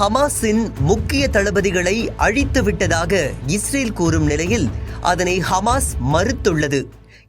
ஹமாஸின் முக்கிய தளபதிகளை அழித்து விட்டதாக இஸ்ரேல் கூறும் நிலையில் அதனை ஹமாஸ் மறுத்துள்ளது.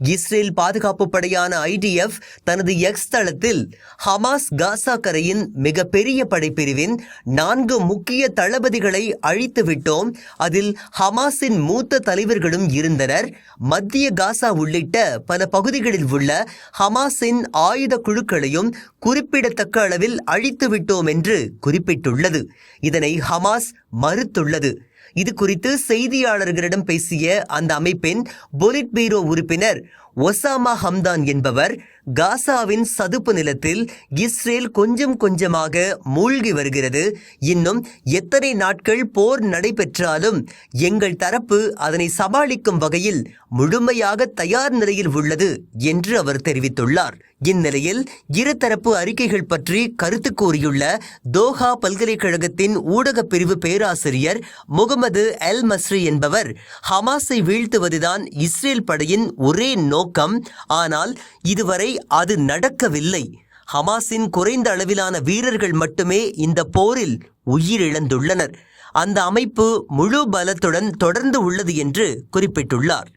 இஸ்ரேல் பாதுகாப்பு படையான ஐடிஎஃப் தனது எக்ஸ் தளத்தில் ஹமாஸ் காசா கரையின் மிகப்பெரிய படைப்பிரிவின் நான்கு முக்கிய தளபதிகளை அழித்துவிட்டோம். அதில் ஹமாஸின் மூத்த தலைவர்களும் இருந்தனர். மத்திய காசா உள்ளிட்ட பல பகுதிகளில் உள்ள ஹமாஸின் ஆயுத குழுக்களையும் குறிப்பிடத்தக்க அளவில் அழித்து விட்டோம் என்று குறிப்பிட்டுள்ளது. இதனை ஹமாஸ் மறுத்துள்ளது. இது குறித்து செய்தியாளர்களிடம் பேசிய அந்த அமைப்பின் பொலிட் பீரோ உறுப்பினர் ஒசாமா ஹம்தான் என்பவர் காசாவின் சதுப்பு நிலத்தில் இஸ்ரேல் கொஞ்சம் கொஞ்சமாக மூழ்கி வருகிறது. இன்னும் எத்தனை நாட்கள் போர் நடைபெற்றாலும் எங்கள் தரப்பு அதனை சமாளிக்கும் வகையில் முழுமையாக தயார் நிலையில் உள்ளது என்று அவர் தெரிவித்துள்ளார். இந்நிலையில் இருதரப்பு அறிக்கைகள் பற்றி கருத்து கூறியுள்ள தோஹா பல்கலைக்கழகத்தின் ஊடகப் பிரிவு பேராசிரியர் முகமது எல் மஸ்ரி என்பவர் ஹமாஸை வீழ்த்துவதுதான் இஸ்ரேல் படையின் ஒரே நோ நோக்கம். ஆனால் இதுவரை அது நடக்கவில்லை. ஹமாஸின் குறைந்த அளவிலான வீரர்கள் மட்டுமே இந்த போரில் உயிரிழந்துள்ளனர். அந்த அமைப்பு முழு பலத்துடன் தொடர்ந்து உள்ளது என்று குறிப்பிட்டுள்ளார்.